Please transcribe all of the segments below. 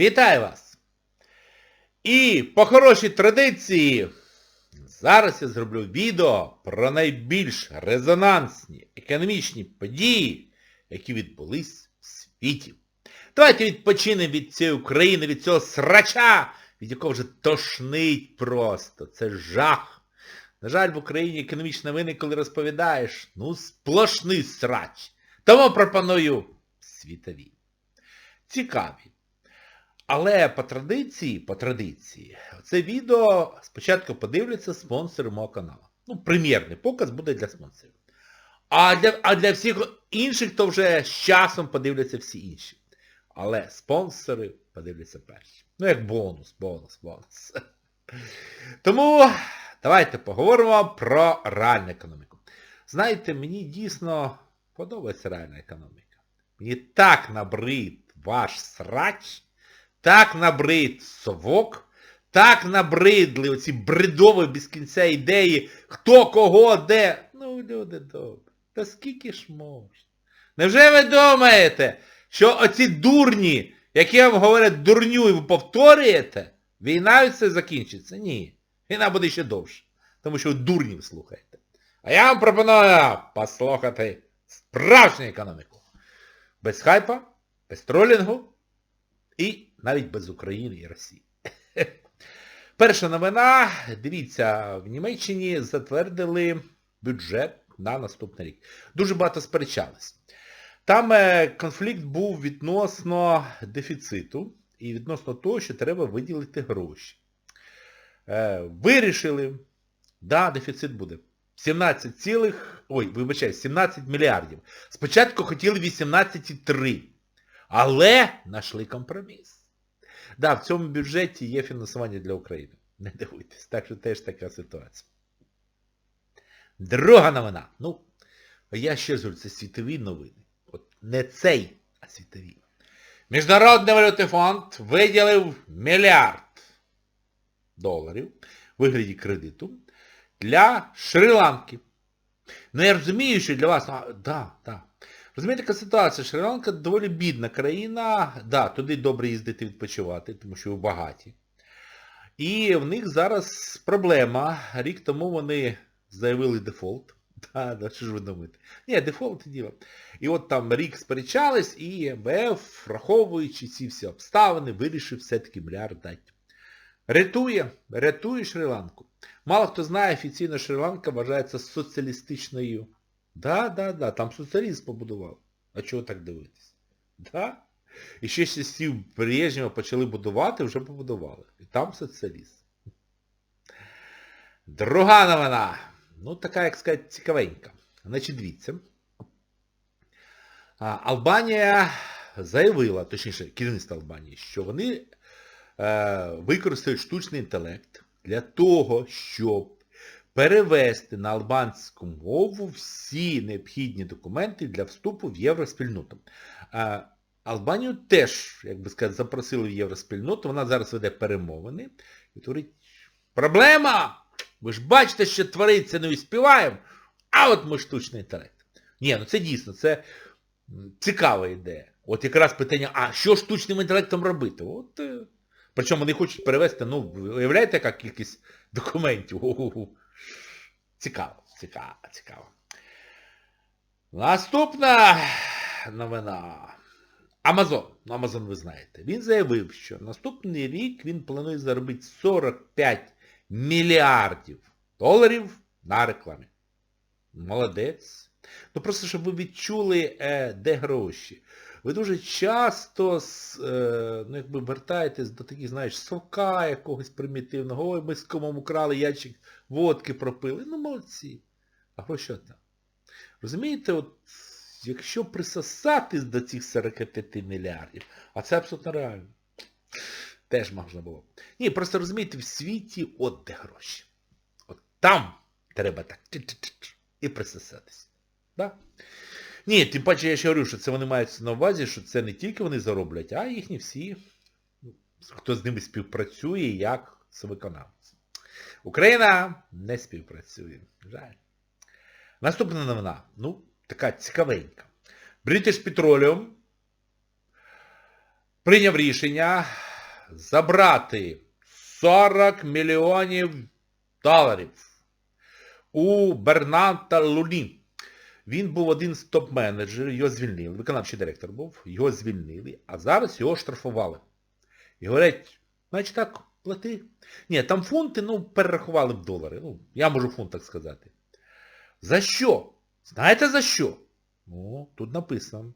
Вітаю вас! І по хорошій традиції зараз я зроблю відео про найбільш резонансні економічні події, які відбулись в світі. Давайте відпочинемо від цієї України, від цього срача, від якого вже тошнить просто. Це жах. На жаль, в Україні економічні новини, коли розповідаєш, ну, сплошний срач. Тому пропоную світові. Цікаві. Але по традиції, по традиції, це відео спочатку подивляться спонсори мого каналу. Ну, прем'єрний показ буде для спонсорів. А для, а для всіх інших, то вже з часом подивляться всі інші. Але спонсори подивляться перші. Ну, як бонус, бонус, бонус. Тому давайте поговоримо про реальну економіку. Знаєте, мені дійсно подобається реальна економіка. Мені так набрид ваш срач, так набрид совок, так набридли оці бредові без кінця ідеї, хто кого, де. Ну, люди добрі, та скільки ж можна? Невже ви думаєте, що оці дурні, які вам говорять дурню і ви повторюєте, війна це закінчиться? Ні. Війна буде ще довше. Тому що ви дурнів слухаєте. А я вам пропоную послухати справжню економіку. Без хайпа, без тролінгу і навіть без України і Росії. Перша новина, дивіться, в Німеччині затвердили бюджет на наступний рік. Дуже багато сперечались. Там е, конфлікт був відносно дефіциту і відносно того, що треба виділити гроші. Е, Вирішили, да, дефіцит буде. 17 цілих, ой, вибачай, 17 мільярдів. Спочатку хотіли 18,3. Але знайшли компроміс. Да, в цьому бюджеті є фінансування для України. Не дивуйтесь, так що теж така ситуація. Друга новина. Ну, я ще ж це світові новини. От не цей, а світові. Міжнародний валютний фонд виділив мільярд доларів у вигляді кредиту для Шрі-Ланки. Ну я розумію, що для вас... А, да, да. Розумієте, така ситуація. Шрі-Ланка доволі бідна країна. Да, туди добре їздити відпочивати, тому що ви багаті. І в них зараз проблема. Рік тому вони заявили дефолт. Да, да, що ж ви думаєте? Ні, дефолт діло. І от там рік сперечались, і МВФ, враховуючи ці всі обставини, вирішив все-таки мільярд дати. Рятує, рятує Шрі-Ланку. Мало хто знає, офіційно Шрі-Ланка вважається соціалістичною. Да, да, да, там соціалізм побудував. А чого так дивитись? Да? І ще з часів Брежнєва почали будувати, вже побудували. І там соціалізм. Друга новина. Ну, така, як сказати, цікавенька. Значить, дивіться. Албанія заявила, точніше, керівництво Албанії, що вони е, використають штучний інтелект для того, щоб перевести на албанську мову всі необхідні документи для вступу в євроспільноту. Албанію теж, як би сказати, запросили в євроспільноту, вона зараз веде перемовини і говорить, проблема! Ви ж бачите, що твориться, не успіваємо, а от ми штучний інтелект. Ні, ну це дійсно, це цікава ідея. От якраз питання, а що штучним інтелектом робити? От, е, Причому вони хочуть перевести, ну, уявляєте, яка кількість документів? Цікаво, цікаво, цікаво. Наступна новина. Амазон. Ну, Амазон ви знаєте. Він заявив, що наступний рік він планує заробити 45 мільярдів доларів на рекламі. Молодець. Ну просто, щоб ви відчули, е, де гроші. Ви дуже часто е, ну, якби вертаєтесь до таких, знаєш, сока якогось примітивного. Ой, ми з комом украли ящик водки пропили. Ну, молодці. А гроші там. Розумієте, от якщо присосатись до цих 45 мільярдів, а це абсолютно реально. Теж можна було. Ні, просто розумієте, в світі от де гроші. От там треба так і присосатись. Да? Ні, тим паче я ще говорю, що це вони мають на увазі, що це не тільки вони зароблять, а їхні всі, хто з ними співпрацює, як з виконавцем. Україна не співпрацює. Жаль. Наступна новина. Ну, така цікавенька. British Petroleum прийняв рішення забрати 40 мільйонів доларів у Бернанта Луні. Він був один з топ-менеджерів, його звільнили, виконавчий директор був, його звільнили, а зараз його штрафували. І говорять, значить так, плати. Ні, там фунти, ну, перерахували в долари. Ну, я можу в фунтах сказати. За що? Знаєте за що? Ну, тут написано.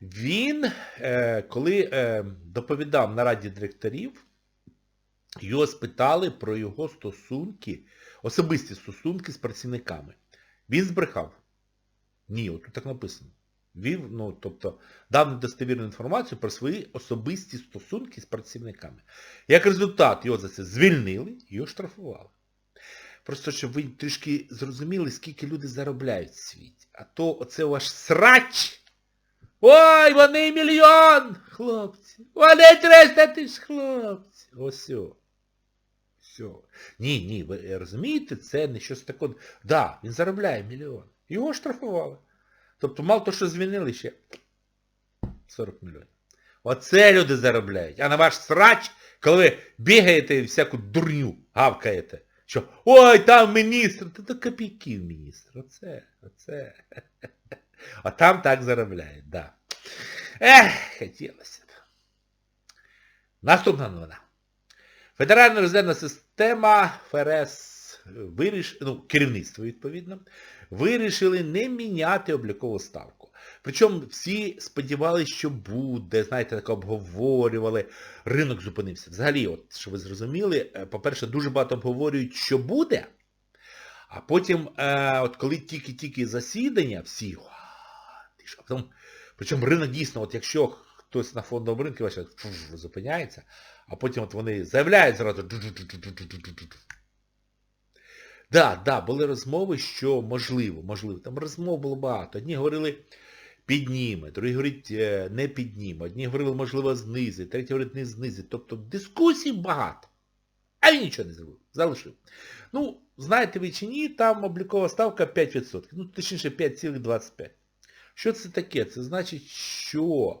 Він, е, коли е, доповідав на раді директорів, його спитали про його стосунки, особисті стосунки з працівниками. Він збрехав. Ні, от тут так написано. Вів, ну, тобто, дав недостовірну інформацію про свої особисті стосунки з працівниками. Як результат, його за це звільнили його штрафували. Просто, щоб ви трішки зрозуміли, скільки люди заробляють в світі. А то оце ваш срач. Ой, вони мільйон, хлопці. Вони 300 тисяч хлопці. Ось. о. Все. Ні, ні, ви розумієте, це не щось таке. Да, він заробляє мільйон. Його штрафували. Тобто мало то, що звільнили ще 40 мільйонів. Оце люди заробляють. А на ваш срач, коли ви бігаєте і всяку дурню гавкаєте. Що ой, там міністр, та то копійків міністр. Оце, оце. А там так заробляють, да. Ех, хотілося б. Наступна новина. Федеральна резервна система ФРС виріш... ну, керівництво, відповідно, вирішили не міняти облікову ставку. Причому всі сподівалися, що буде, знаєте, так обговорювали, ринок зупинився. Взагалі, от, що ви зрозуміли, е, по-перше, дуже багато обговорюють, що буде, а потім, е, от коли тільки-тільки засідання, всі, а потім, причому ринок дійсно, от якщо хтось на фондовому ринку бачите, фу, зупиняється, а потім от вони заявляють зразу. Да, да, були розмови, що можливо, можливо. Там розмов було багато. Одні говорили підніме, другі говорять е, не підніме, одні говорили, можливо, знизить, треті говорять не знизить. Тобто дискусій багато. А він нічого не зробив. Залишив. Ну, знаєте ви чи ні, там облікова ставка 5%. Ну, точніше 5,25. Що це таке? Це значить, що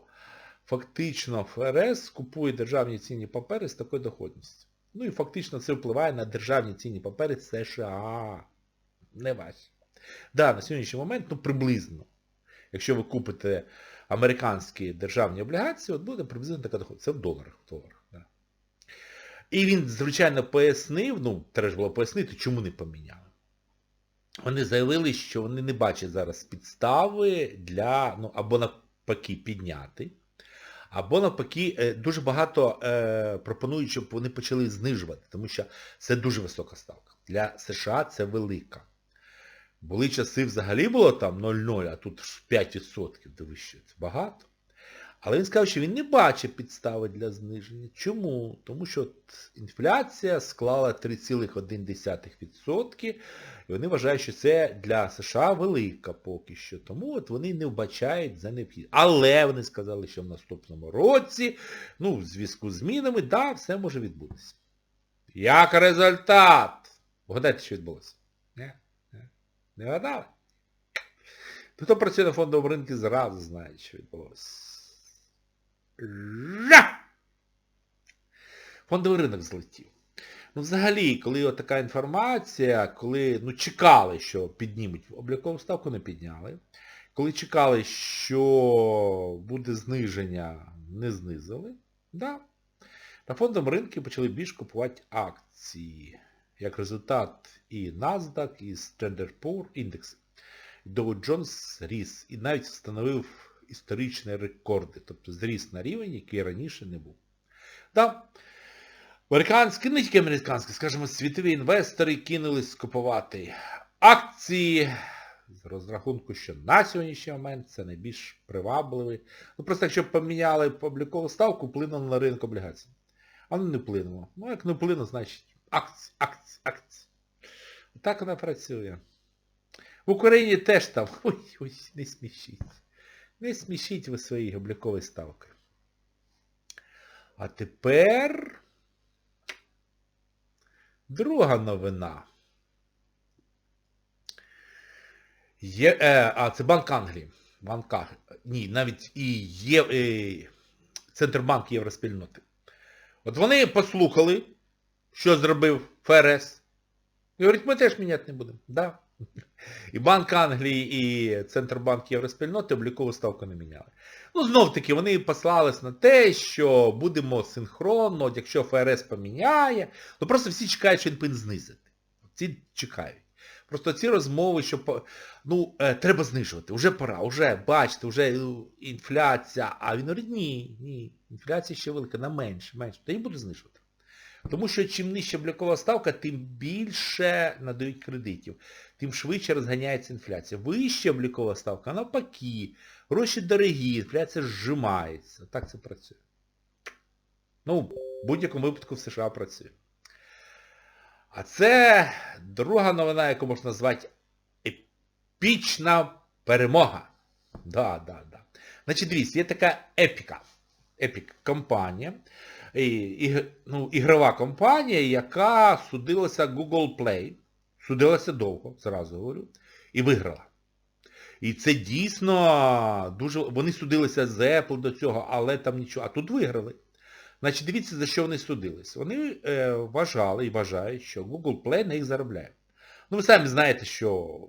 фактично ФРС купує державні цінні папери з такою доходністю. Ну і фактично це впливає на державні цінні папери США. Не ваші. Да, на сьогоднішній момент, ну приблизно. Якщо ви купите американські державні облігації, от буде приблизно така доходність. Це в доларах. В доларах да. І він, звичайно, пояснив, ну, треба ж було пояснити, чому не поміняли. Вони заявили, що вони не бачать зараз підстави для, ну, або навпаки, підняти. Або навпаки, е, дуже багато е, пропонують, щоб вони почали знижувати, тому що це дуже висока ставка. Для США це велика. Були часи взагалі було там 0,0, а тут 5%, Дивище, це багато. Але він сказав, що він не бачить підстави для зниження. Чому? Тому що інфляція склала 3,1%, і вони вважають, що це для США велика поки що. Тому от вони не вбачають за необхідність. Але вони сказали, що в наступному році, ну, в зв'язку з змінами, да, все може відбутися. Як результат? Вгадайте, що відбулося? Не? Не, не вгадали? Хто працює на фондовому ринку, зразу знає, що відбулося. Фондовий ринок злетів. Ну, взагалі, коли така інформація, коли ну, чекали, що піднімуть облікову ставку, не підняли. Коли чекали, що буде зниження, не знизили. Да. На фондовому ринку почали більш купувати акції. Як результат і NASDAQ, і Standard Poor's індекси. Dow Jones ріс і навіть встановив історичні рекорди, тобто зріс на рівень, який раніше не був. Да. Американські, не тільки американські, скажімо, світові інвестори кинулись купувати акції з розрахунку, що на сьогоднішній момент це найбільш привабливий. Ну просто якщо поміняли облікову ставку, вплинуло на ринок облігацій. А ну не вплинуло. Ну як не вплинуло, значить акції, акції, акції. Так вона працює. В Україні теж там, ой, ой, не смішіть. Не смішіть ви свої облікові ставки. А тепер друга новина. Є, е, а, це Банк Англії. Банк. Ні, навіть і є, е, Центробанк Євроспільноти. От вони послухали, що зробив ФРС. І говорять, ми теж міняти не будемо. Да. І Банк Англії, і Центробанк Євроспільноти облікову ставку не міняли. Ну, знов таки, вони послались на те, що будемо синхронно, якщо ФРС поміняє, ну просто всі чекають, що повинен знизити. Ці чекають. Просто ці розмови, що ну, е, треба знижувати, вже пора, вже, бачите, вже е, інфляція. А він говорить, ні, ні, інфляція ще велика, на менше, менше. Та я буду знижувати. Тому що чим нижча облікова ставка, тим більше надають кредитів, тим швидше розганяється інфляція. Вища облікова ставка, навпаки, гроші дорогі, інфляція зжимається. Так це працює. Ну, в будь-якому випадку в США працює. А це друга новина, яку можна назвати епічна перемога. Да, да, да. Значить, дивіться, є така епіка. Епік компанія. І, і, ну, ігрова компанія, яка судилася Google Play. Судилася довго, зразу говорю, і виграла. І це дійсно дуже... Вони судилися з Apple до цього, але там нічого. А тут виграли. Значить, дивіться, за що вони судились. Вони е, вважали і вважають, що Google Play на їх заробляє. Ну, ви самі знаєте, що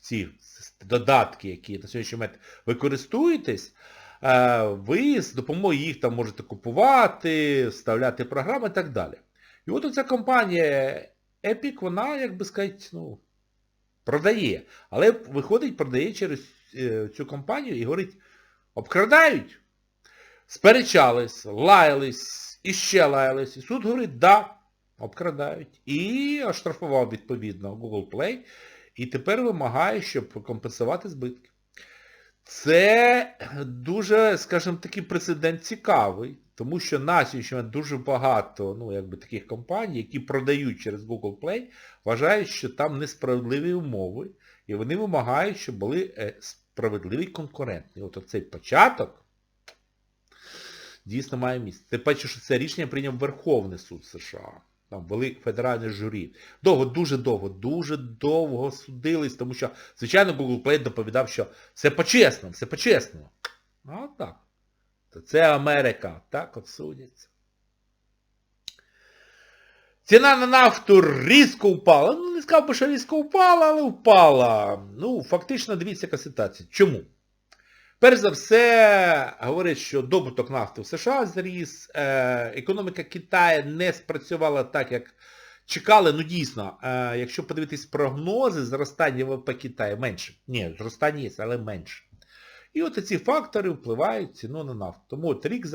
ці додатки, які на сьогоднішній момент ви користуєтесь, е, ви з допомогою їх там можете купувати, вставляти програми і так далі. І от оця компанія Epic, вона, як би сказати, ну, продає. Але виходить, продає через е, цю компанію і говорить, обкрадають. Сперечались, лаялись, і ще лаялись. І суд говорить, да, обкрадають. І оштрафував відповідно Google Play. І тепер вимагає, щоб компенсувати збитки. Це дуже, скажімо, такий прецедент цікавий, тому що на сьогоднішній дуже багато ну, якби, таких компаній, які продають через Google Play, вважають, що там несправедливі умови, і вони вимагають, щоб були е, справедливі конкурентні. От оцей початок дійсно має місце. Ти бачиш, що це рішення прийняв Верховний суд США. Там вели федеральне журі. Довго, дуже довго, дуже довго судились, тому що, звичайно, Google Play доповідав, що все по-чесному, все по-чесному. А от так. То це Америка. Так от судяться. Ціна на нафту різко впала. Ну, не сказав би, що різко впала, але впала. Ну, фактично, дивіться, яка ситуація. Чому? Перш за все, говорять, що добуток нафти в США зріс, е, економіка Китаю не спрацювала так, як чекали. Ну дійсно, е, якщо подивитись прогнози, зростання ВВП Китаю менше. Ні, зростання є, але менше. І от ці фактори впливають ціну на нафту. Тому от рік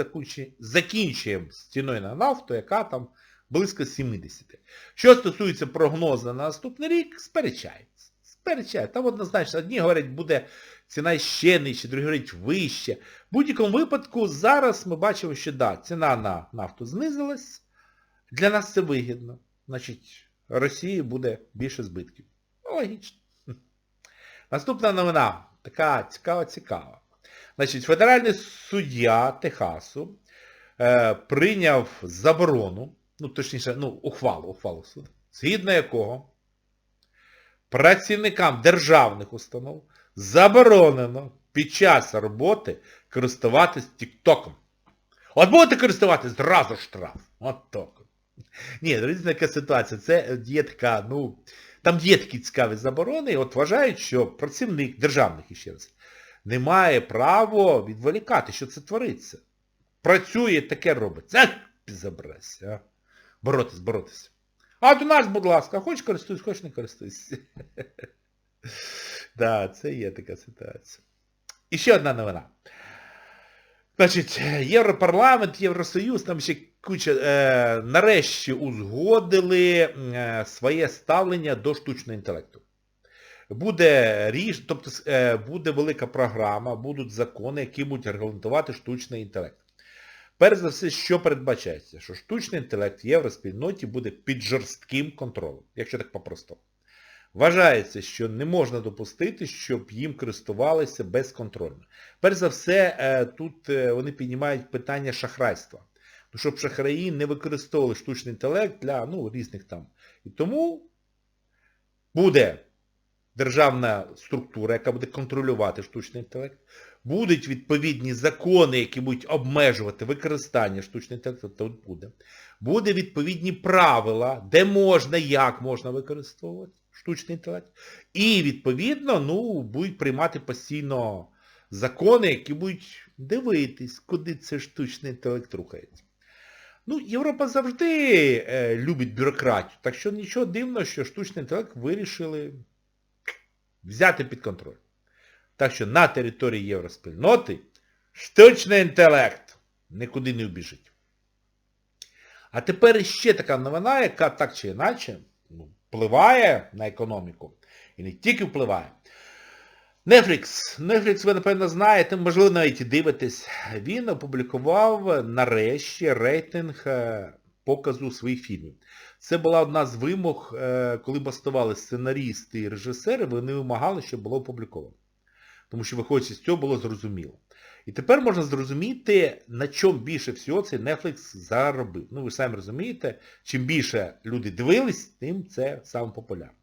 закінчуємо з ціною на нафту, яка там близько 70. Що стосується прогнозу на наступний рік, сперечаються. Сперечаються. Там однозначно, одні говорять, буде ціна ще нижче, другі говорять вище. В будь-якому випадку зараз ми бачимо, що да, ціна на нафту знизилась. Для нас це вигідно. Значить, Росії буде більше збитків. Ну, логічно. Наступна новина. Така цікава-цікава. Значить, федеральний суддя Техасу е, прийняв заборону, ну, точніше, ну, ухвалу, ухвалу суду, згідно якого працівникам державних установ заборонено під час роботи користуватись Тіктоком. От будете користуватись, зразу штраф. От так. Ні, різна яка ситуація. Це є така, ну, там є такі цікаві заборони, і от вважають, що працівник державних, іще раз, не має права відволікати, що це твориться. Працює, таке робить. Це забрася. Боротись, боротися. А до нас, будь ласка, хочеш користуйся, хочеш не користуйся. Так, це є така ситуація. І ще одна новина. Значить, Європарламент, Євросоюз, там ще куча, е, нарешті узгодили е, своє ставлення до штучного інтелекту. Буде ріш, тобто е, буде велика програма, будуть закони, які будуть регламентувати штучний інтелект. Перш за все, що передбачається? Що штучний інтелект в євроспільноті буде під жорстким контролем, якщо так по-простому. Вважається, що не можна допустити, щоб їм користувалися безконтрольно. Перш за все, тут вони піднімають питання шахрайства. Ну, щоб шахраї не використовували штучний інтелект для ну, різних там. І тому буде державна структура, яка буде контролювати штучний інтелект. Будуть відповідні закони, які будуть обмежувати використання штучного інтелекту, тут буде. Буде відповідні правила, де можна, як можна використовувати штучний інтелект. І, відповідно, ну, будуть приймати постійно закони, які будуть дивитись, куди цей штучний інтелект рухається. Ну, Європа завжди е, любить бюрократію, так що нічого дивного, що штучний інтелект вирішили взяти під контроль. Так що на території євроспільноти штучний інтелект нікуди не вбіжить. А тепер ще така новина, яка так чи інакше впливає на економіку. І не тільки впливає. Netflix. Netflix, ви, напевно, знаєте, можливо, навіть і дивитесь. Він опублікував нарешті рейтинг е, показу своїх фільмів. Це була одна з вимог, е, коли бастували сценарісти і режисери, вони вимагали, щоб було опубліковано. Тому що, виходячи з цього, було зрозуміло. І тепер можна зрозуміти, на чому більше всього цей Netflix заробив. Ну, ви самі розумієте, чим більше люди дивились, тим це саме популярно.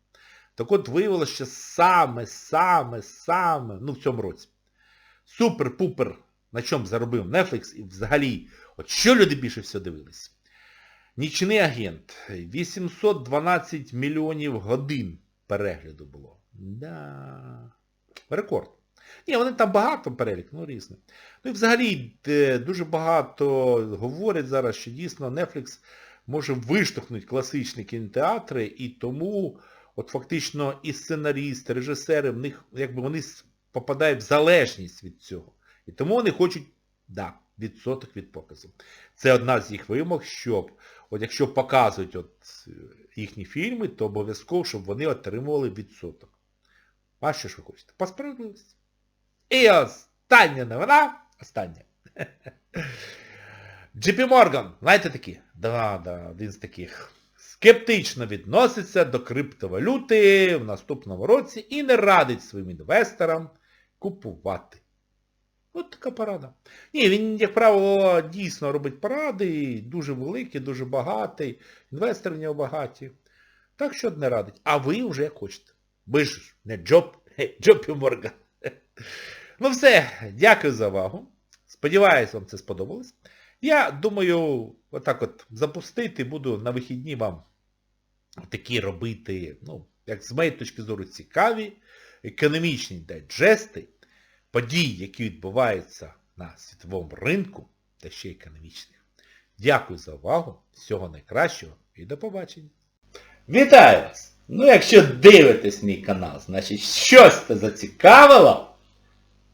Так от виявилося, що саме, саме, саме, ну в цьому році, супер-пупер, на чому заробив Netflix і взагалі, от що люди більше всього дивились? Нічний агент. 812 мільйонів годин перегляду було. Да. Рекорд. Ні, вони там багато перелік, ну різне. Ну і взагалі е, дуже багато говорять зараз, що дійсно Netflix може виштовхнути класичні кінотеатри, і тому от фактично і сценарісти, режисери, в них, якби вони попадають в залежність від цього. І тому вони хочуть, да, відсоток від показу. Це одна з їх вимог, щоб, от якщо показують от їхні фільми, то обов'язково, щоб вони отримували відсоток. А що ж ви хочете? По справедливості. І остання новина, остання. JP Morgan, знаєте такі? Да, да, один з таких. Скептично відноситься до криптовалюти в наступному році і не радить своїм інвесторам купувати. От така порада. Ні, він, як правило, дійсно робить поради, дуже великий, дуже багатий, інвестори в нього багаті. Так що не радить. А ви вже хочете. Ви ж не Джоб, Джопі Морган. Ну все, дякую за увагу. Сподіваюсь, вам це сподобалось. Я думаю, отак от запустити буду на вихідні вам такі робити, ну, як з моєї точки зору, цікаві, економічні дайджести, подій, які відбуваються на світовому ринку, та ще економічних. Дякую за увагу, всього найкращого і до побачення. Вітаю вас! Ну, якщо дивитесь мій канал, значить щось це зацікавило,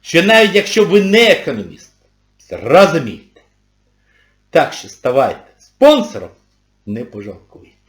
що навіть якщо ви не економіст, зрозумієте. Так що ставайте спонсором, не пожалкуйте.